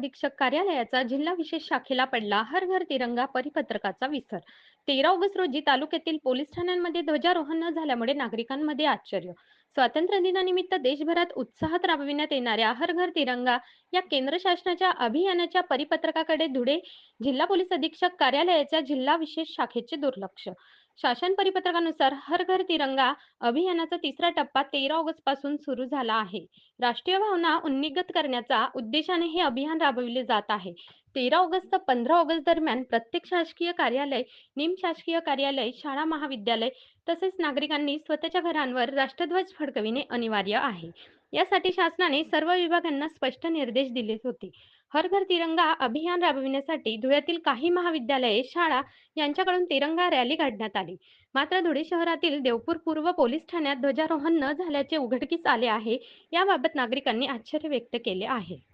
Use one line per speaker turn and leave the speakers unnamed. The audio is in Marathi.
अधीक्षक कार्यालयाचा जिल्हा विशेष शाखेला पडला हर घर तिरंगा परिपत्रकाचा विसर. तेरा ऑगस्ट रोजी तालुक्यातील पोलीस ठाण्यांमध्ये ध्वजारोहण न झाल्यामुळे नागरिकांमध्ये आश्चर्य. स्वातंत्र्य दिनानिमित्त देशभरात उत्साहात राबविण्यात येणाऱ्या हर घर तिरंगा या केंद्र शासनाच्या अभियानाच्या परिपत्रकाकडे धुळे जिल्हा पोलीस अधीक्षक कार्यालयाच्या जिल्हा विशेष शाखेचे दुर्लक्ष. शासन परिपत्रकानुसार हर घर तिरंगा अभियानाचा तिसरा टप्पा तेरा ऑगस्टपासून सुरू झाला आहे. राष्ट्रीय भावना उन्निगत करण्याचा उद्देशाने हे अभियान राबविले जात आहे. तेरा ऑगस्ट ते पंधरा ऑगस्ट दरम्यान प्रत्येक शासकीय कार्यालय निमशासकीय कार्यालय शाळा महाविद्यालय तसेच नागरिकांनी स्वतःच्या घरांवर राष्ट्रध्वज फडकविणे अनिवार्य आहे. यासाठी शासनाने सर्व विभागांना स्पष्ट निर्देश दिले होते. हर घर तिरंगा अभियान राबविण्यासाठी धुळ्यातील काही महाविद्यालये शाळा यांच्याकडून तिरंगा रॅली काढण्यात आली. मात्र धुळे शहरातील देवपूर पूर्व पोलीस ठाण्यात ध्वजारोहण न झाल्याचे उघडकीस आले आहे याबाबत नागरिकांनी आश्चर्य व्यक्त केले आहे.